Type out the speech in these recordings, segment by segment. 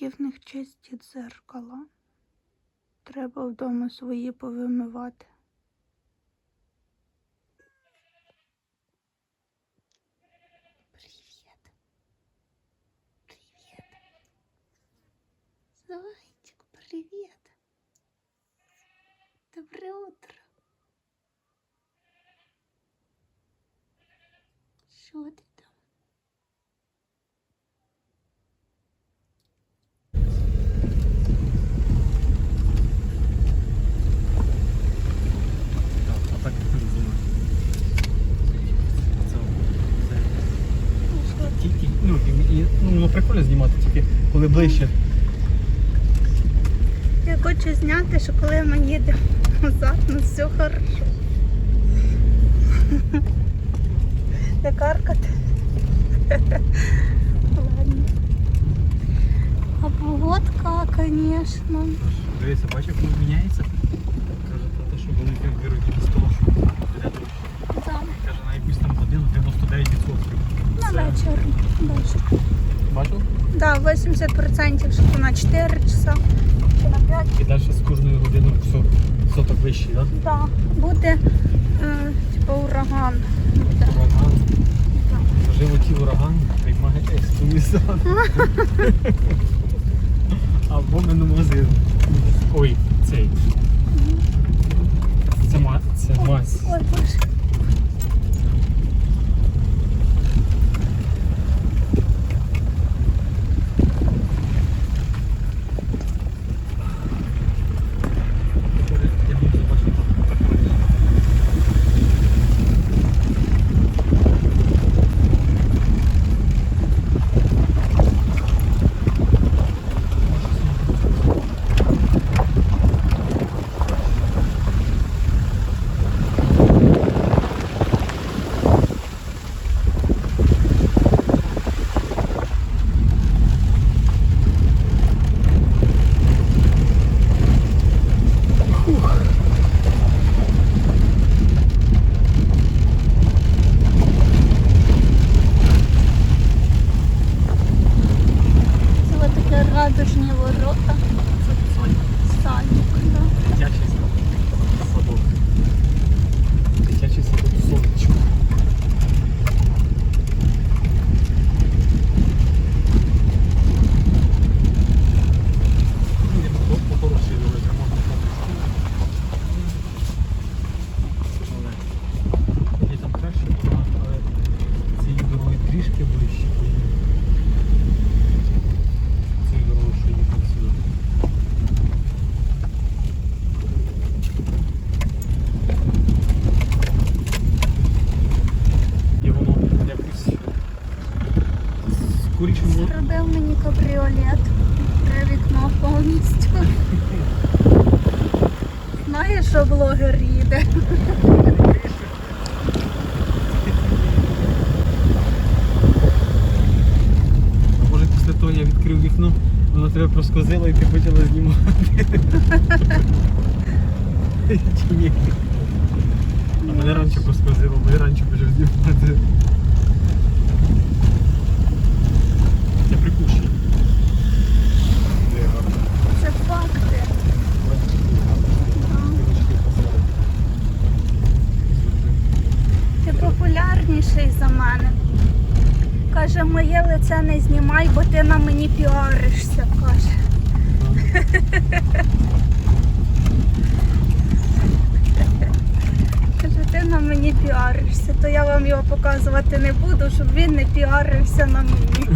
Які в дзеркала. Треба вдома свої повимивати. Привіт. Привіт. Зайчик, привіт. Доброе утро. Що ти там? А так не зима. Це, це тільки, ну, і, і, ну, воно прикольно знімати, тільки коли ближче. Я хочу зняти, що коли ми їдемо назад, ну все хорошо. Не каркати. Ладно. А погодка, звісно. Дивися, бачиш, як воно міняється? Каже про те, що вони беруть з того, що буде дощ. Каже, на якусь там годину 99%. на Це- вечір. Бачив? Да, 80% що то на 4 часа чи на 5. І далі з кожною годиною все, соток вищий, так? Да, буде е, типу ураган. Буде. Ураган. Да. Можливо, ті ураган приймає експомісар. Або меномозин. Ой, цей. Це, ма... це мазь. Ой, боже. Відкрив вікно, воно тебе проскозило і ти почала знімати. Чи ні? А мене раніше проскозило, бо я раніше почав знімати. Це прикушення. Це факти. Ти популярніший за мене. Каже, моє лице не знімай, бо ти на мені піаришся, каже. Каже, ти на мені піаришся, то я вам його показувати не буду, щоб він не піарився на мені.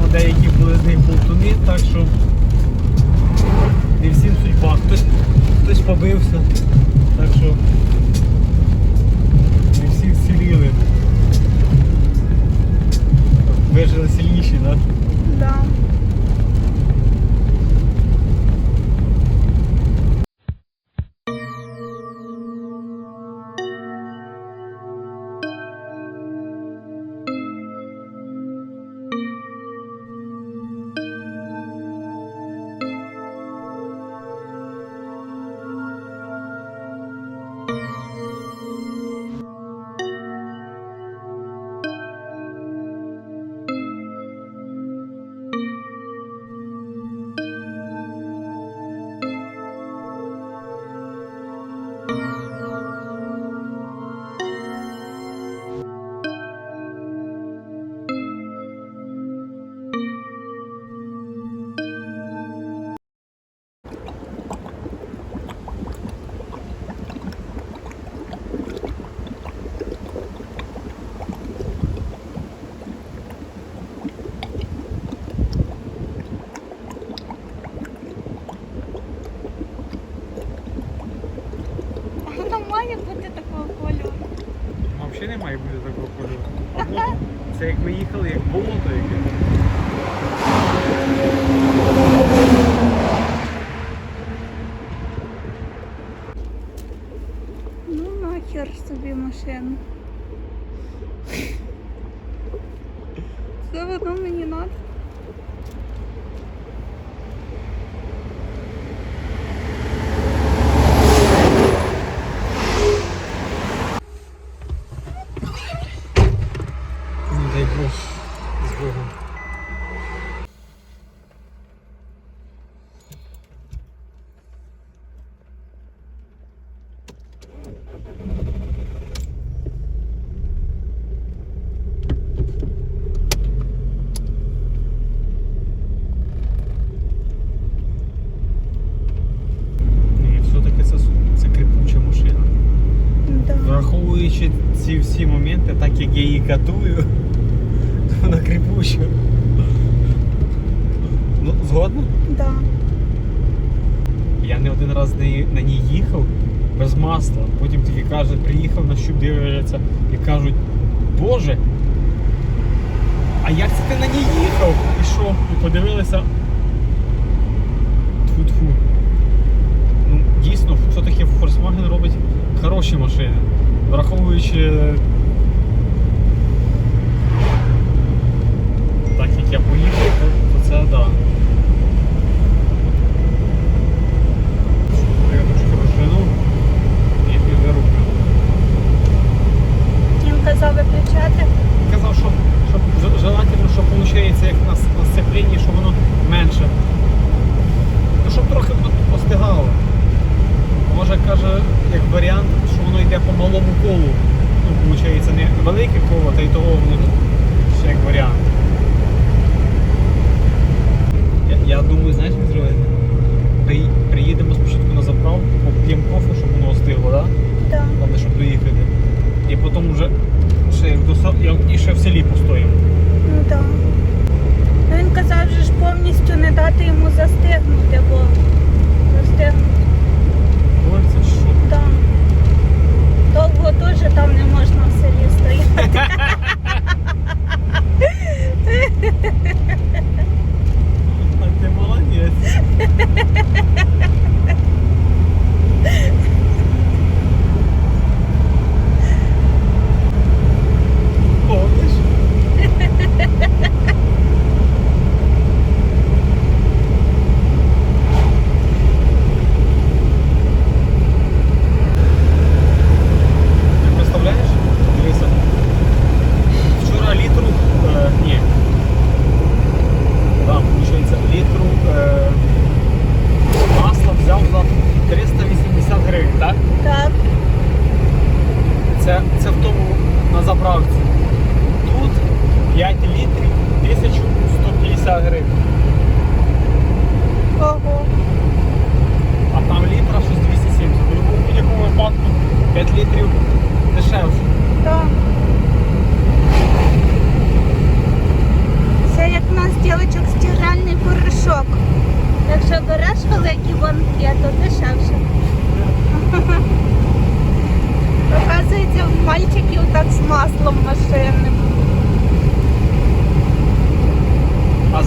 Ну, Деякі були з них болтуни, так що не всім судьба. Хтось хтось побився, так що не всі вціліли. Вижили сильніші, так? Да? Так. Да. воно ну, мені надо. Як я її катую, то вона кріпуча. Ну, згодна? Да. Я не один раз на ній, їхав без масла. Потім тільки каже, приїхав на щуп дивляться і кажуть, Боже, а як це ти на ній їхав? І що? І подивилися. Тьфу-тьфу. Ну, дійсно, все-таки Volkswagen робить хороші машини. Враховуючи так як я поїхав, то, це так. Да. Я трошки і підверуплю. Він казав виключати. Казав, що, що желательно, що виходить як на, на сцепленні, що воно менше. Ну, щоб трохи постигало. Може каже, як варіант, що воно йде по малому колу. Ну, виходить, не велике коло, та й того воно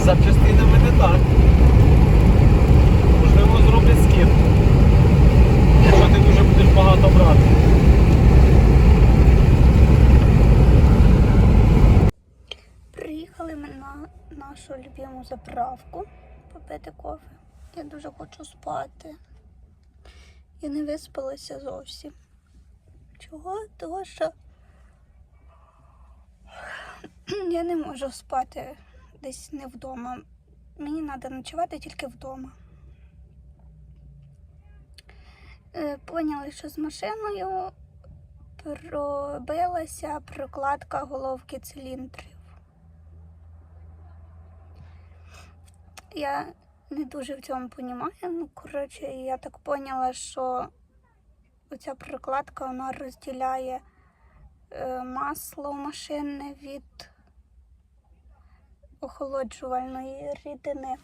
з запчастинами не так. Можливо, зроблять скидку. Якщо ти дуже будеш багато брати. Приїхали ми на нашу любиму заправку попити кофе. Я дуже хочу спати. Я не виспалася зовсім. Чого? Того, що я не можу спати десь не вдома. Мені треба ночувати тільки вдома. Е, Поняли, що з машиною пробилася прокладка головки циліндрів. Я не дуже в цьому розумію. Ну, коротше, я так поняла, що оця прокладка вона розділяє е, масло машинне від охолоджувальної рідини.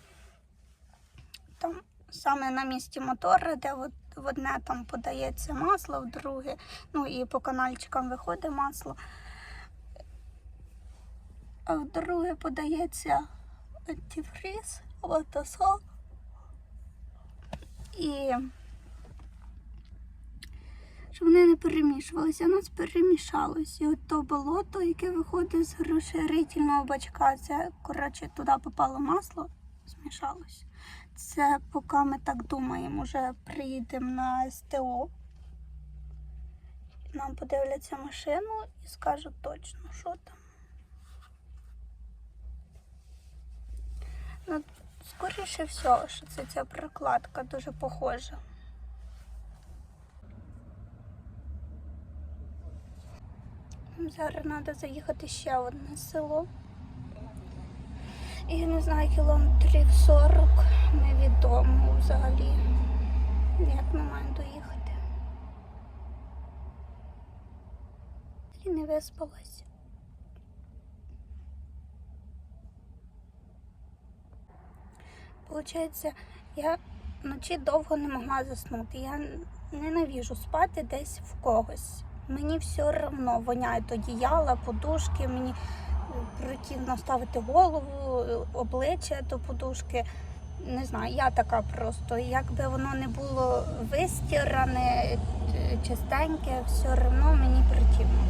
Там саме на місці мотора, де в одне там подається масло, в друге, ну і по канальчикам виходить масло, а в друге подається антифриз, ватасол і щоб вони не перемішувалися. У нас перемішалось. І от то болото, яке виходить з розширительного бачка, це, коротше, туди попало масло, змішалось. Це поки ми так думаємо, вже приїдемо на СТО. Нам подивляться машину і скажуть точно, що там. Ну, скоріше всього, що це ця прокладка дуже похожа. Зараз треба заїхати ще одне село. Я не знаю, кілометрів 40 невідомо взагалі. Як ми маємо доїхати. І не виспалась. Получається, я вночі довго не могла заснути. Я ненавіжу спати десь в когось. Мені все одно воняють одіяла, подушки, мені противно ставити голову, обличчя до подушки. Не знаю, я така просто. Якби воно не було вистіране, чистеньке, все одно мені противно.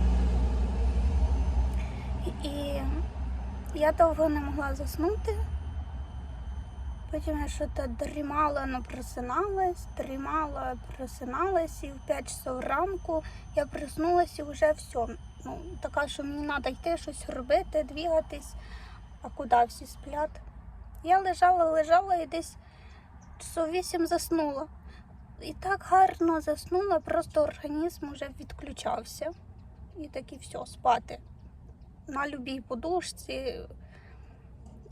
І я довго не могла заснути. Потім я щось дрімала, але просиналась, дрімала, просиналась, і в 5 часов ранку я проснулася і вже все. Ну, така, що мені треба йти щось робити, двігатись, а куди всі сплять. Я лежала, лежала і десь часов 8 заснула. І так гарно заснула, просто організм вже відключався. І так і все, спати. На любій подушці.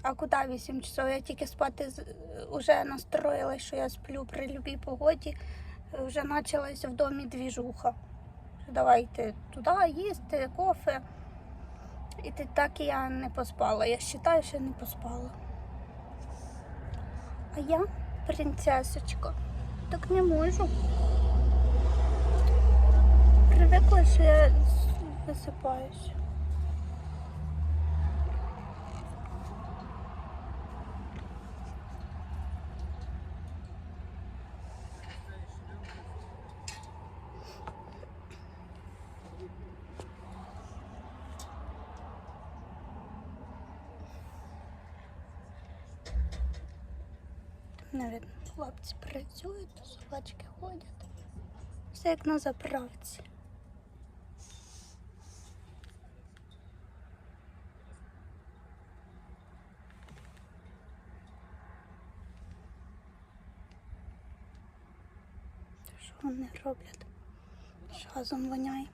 А куди 8 часов? Я тільки спати вже настроїлась, що я сплю при любій погоді. Вже почалась в домі двіжуха. Давайте туди їсти, кофе. І так я не поспала. Я вважаю, що не поспала. А я принцесочка. Так не можу. Привикла, що я с- Все як на заправці. Що вони роблять? Аж Газом воняє.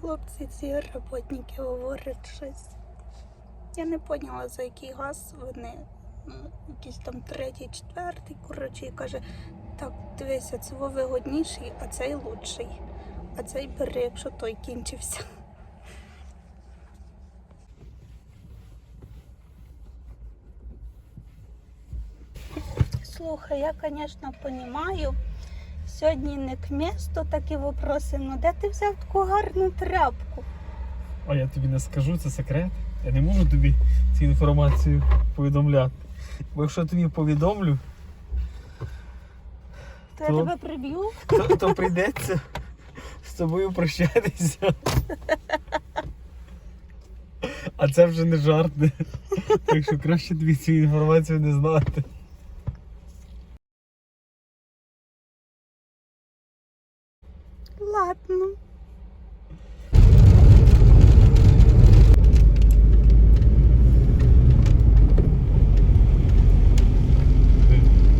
Хлопці, ці роботники говорять щось. Я не поняла, за який газ вони. Ну, якийсь там третій, четвертий, коротше, і каже, так, дивися, це вигодніший, а цей лучший. А цей бери, якщо той кінчився. Слухай, я, звісно, розумію, сьогодні не к місту такі вопроси, ну де ти взяв таку гарну тряпку? А я тобі не скажу, це секрет. Я не можу тобі цю інформацію повідомляти. Бо якщо тобі повідомлю, То я тебе приб'ю. то, то прийдеться з тобою прощатися. А це вже не жарт. Так що краще тобі цю інформацію не знати. Ладно.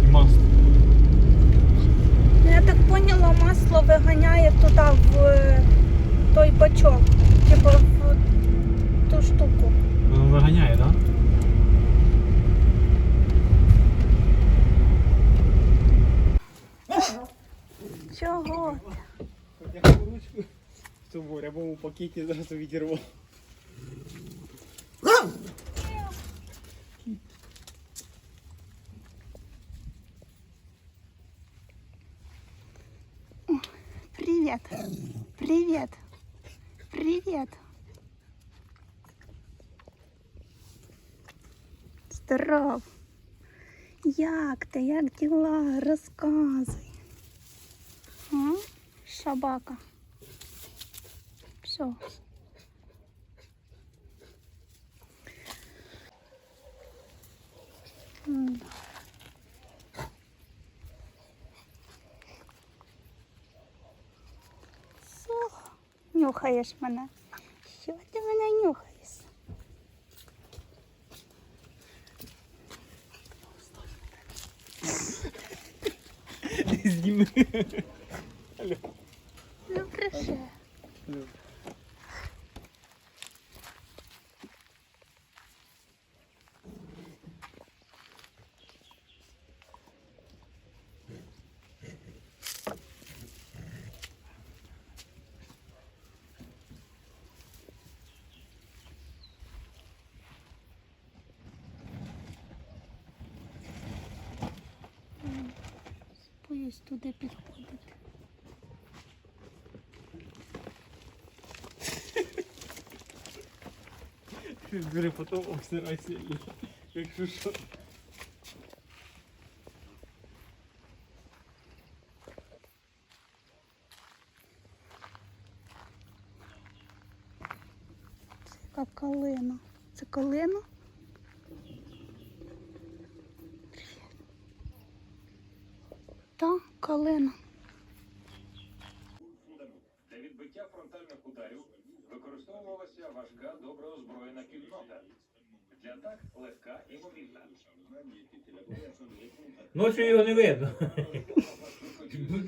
І масло. Ну, я так поняла, масло виганяє туди в е, той бачок, типу в ту штуку. Воно виганяє, так? Чого? Я ручку в тому рябому пакеті зараз відірвав. Привіт. Привіт. Привіт. Здоров. Як ти? Як діла? Розказуй. А? Собака. Що? М. Що? Нюхаєш мене? Що ти мене нюхаєш? Зніми. Ну, прошу. Туди підходити. Бери потім обсирайся. Якщо що. Це калина. Це калина? Так, калина. Для відбиття фронтальних ударів використовувалася важка добре озброєна кільнота. Для атак легка і мобільна. Ночі його не видно.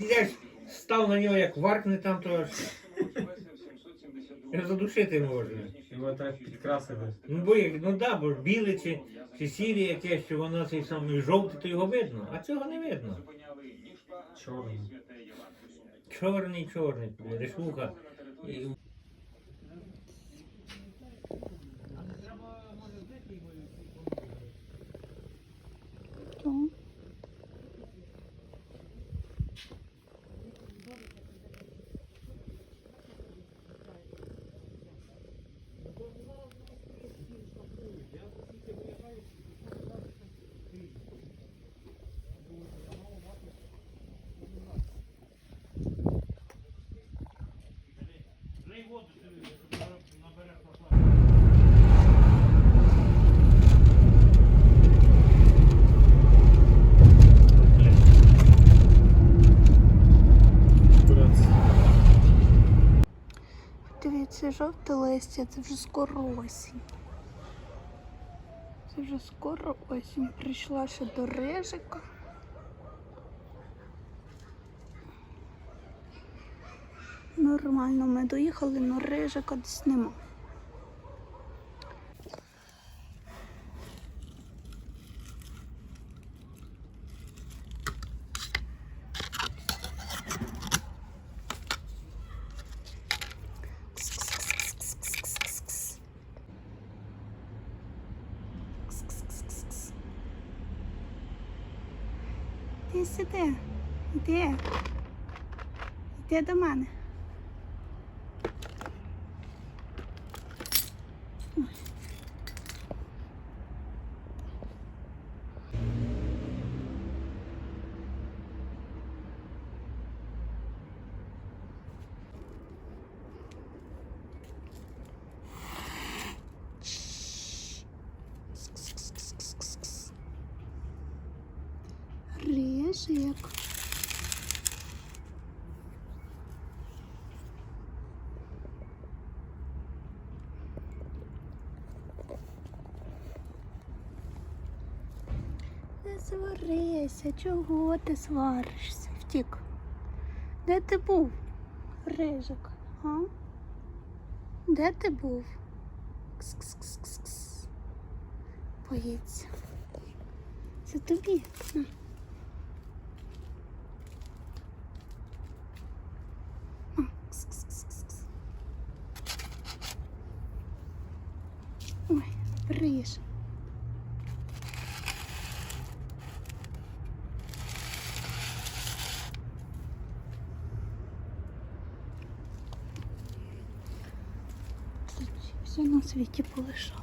Я ж став на нього, як варкне там, то аж задушити можна. Його так підкрасили. Ну, бо як, ну да, бо ж біле чи, чи сірі якесь, що воно цей самий жовтий, то його видно, а цього не видно. Чорний. Чорний, чорний, решуха. І- Так. Дивіться, жовте листя, це вже скоро осінь. Це вже скоро осінь. Прийшла ще до рижика. Нормально, ми доїхали, але рижика десь нема. Сиди. Іди. Іди до мене. Рижик. Не сварися, чого ти сваришся? Втік. Де ти був, Рижик? А? Де ти був? Кс-кс-кс-кс-кс. Боїться. Це тобі. На. А, кс-кс-кс-кс. Ой, риж. Все на світі полишало.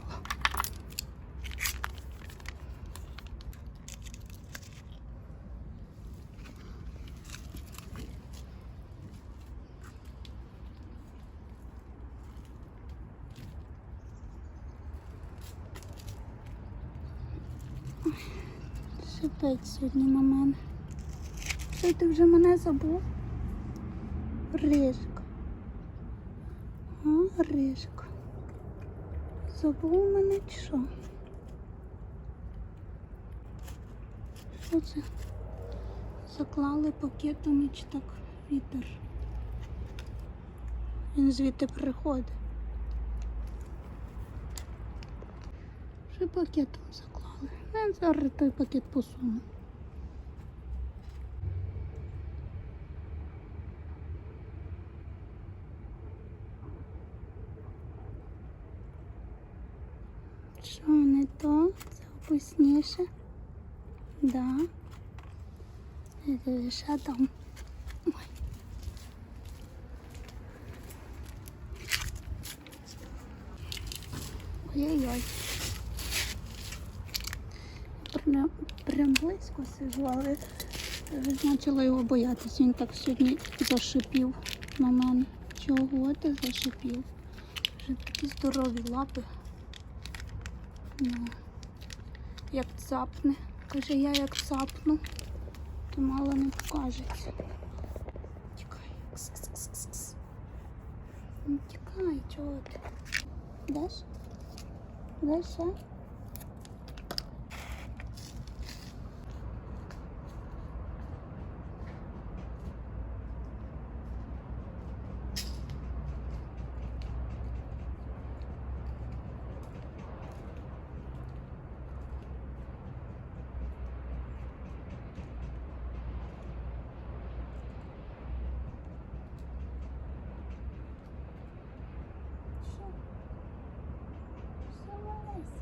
Шипить сьогодні на мене. Що ти вже мене забув? Рижик. А, Рижик. Забув мене чи що? Що це? Заклали пакетами чи так вітер. Він звідти приходить. Вже пакетом заклали. Я зараз той пакет посуну. Що не то? Це опусніше. Да. Е, Ще там. Ой. Ой-ой-ой. Прям, прям близько сижу, але почала його боятися. Він так сьогодні зашипів на мене. Чого ти зашипів? Вже такі здорові лапи. Як цапне. Каже, я як цапну, то мало не покажеться. Тікай. Ну, тікай, чого ти? Даш? Йдеш ще? Що? Все малесеньке.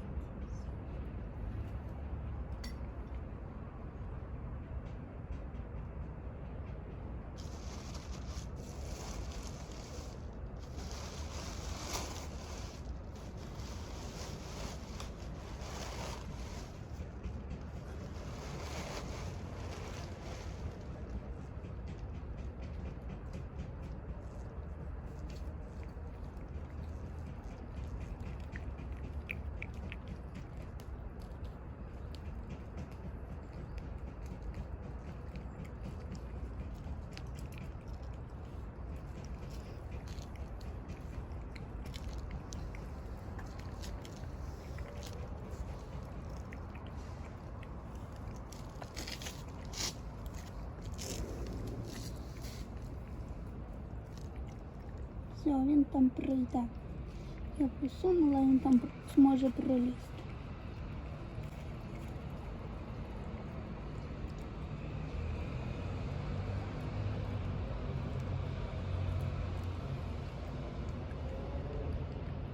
Все, він там прийде. Я посунула, він там зможе пролізти.